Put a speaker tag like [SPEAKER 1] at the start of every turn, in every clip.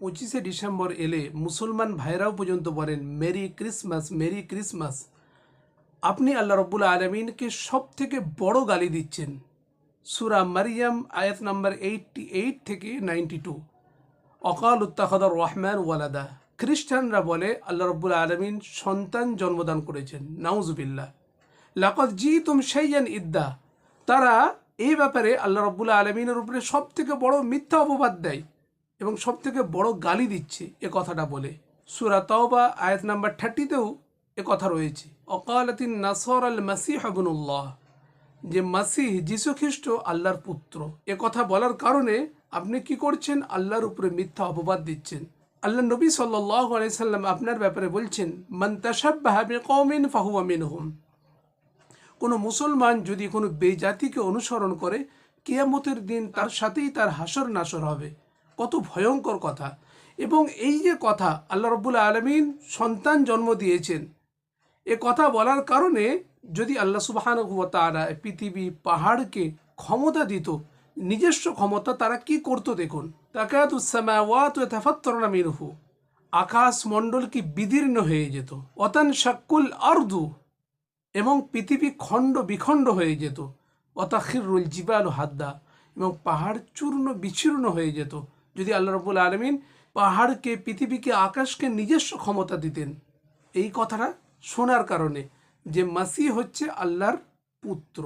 [SPEAKER 1] পঁচিশে ডিসেম্বর এলে মুসলমান ভাইরাও পর্যন্ত বলেন, মেরি ক্রিসমাস মেরি ক্রিসমাস। আপনি আল্লাহ রব্বুল আলমিনকে সব থেকে বড় গালি দিচ্ছেন। সুরা মারিয়াম, আয়াত নাম্বার এইটটি এইট থেকে নাইনটি টু অকাল উত্তাখাদর রহমান ওয়ালাদা। খ্রিস্টানরা বলে, আল্লাহ রব্বুল আলমিন সন্তান জন্মদান করেছেন। নাউজুবিল্লাহ। লাকত জি তুম সেইয়ান ইদ্দা। তারা এই ব্যাপারে আল্লাহ রব্বুল আলমিনের উপরে সব থেকে বড় মিথ্যা অপবাদ দেয়। এবং সব থেকে বড় গালি দিচ্ছে এ কথাটা বলে। সুরা তওবা আয়াত নাম্বার থার্টিতেও এ কথা রয়েছে। অকালাতিন নাসর আল মাসিহ আবনুল্লাহ যে মাসিহ খ্রিস্ট আল্লাহর পুত্র। এ কথা বলার কারণে আপনি কি করছেন? আল্লাহর উপরে মিথ্যা অপবাদ দিচ্ছেন। আল্লাহ নবী আলাইসাল্লাম আপনার ব্যাপারে বলছেন, মান ফাহুয়া মিনহুম। কোনো মুসলমান যদি কোনো বেজাতিকে অনুসরণ করে, কিয়ামতের দিন তার সাথেই তার হাসর নাসর হবে। কত ভয়ঙ্কর কথা। এবং এই যে কথা আল্লাহ রব্বুল আলমিন সন্তান জন্ম দিয়েছেন, এ কথা বলার কারণে যদি আল্লাহ সুবাহান তারা পৃথিবী পাহাড়কে ক্ষমতা দিত, নিজস্ব ক্ষমতা তারা কি করতো দেখুন। মিনহু, আকাশ মণ্ডল কি বিদীর্ণ হয়ে যেত। অতান শাক্কুল আর্দু, এবং পৃথিবী খণ্ড বিখণ্ড হয়ে যেত। অতাখিরুল জিবাল হাদ্দা, এবং পাহাড় চূর্ণ বিচূর্ণ হয়ে যেত। যদি আল্লাহ রবুল আলমিন পাহাড়কে পৃথিবীকে আকাশকে নিজস্ব ক্ষমতা দিতেন এই কথাটা শোনার কারণে যে মাসি হচ্ছে আল্লাহর পুত্র।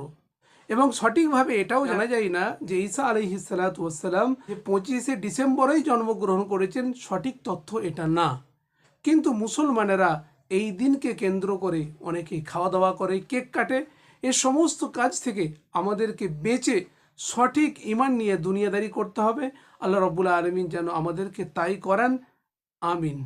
[SPEAKER 1] এবং সঠিকভাবে এটাও জানা যায় না যে ঈসা আলহি সালাতাম যে পঁচিশে ডিসেম্বরেই জন্মগ্রহণ করেছেন সঠিক তথ্য এটা না। কিন্তু মুসলমানেরা এই দিনকে কেন্দ্র করে অনেকেই খাওয়া দাওয়া করে কেক কাটে এ সমস্ত কাজ থেকে আমাদেরকে বেঁচে সঠিক ইমান নিয়ে দুনিয়াদারি করতে হবে। আল্লাহ রব্বুল আলমিন যেন আমাদেরকে তাই করান। আমিন।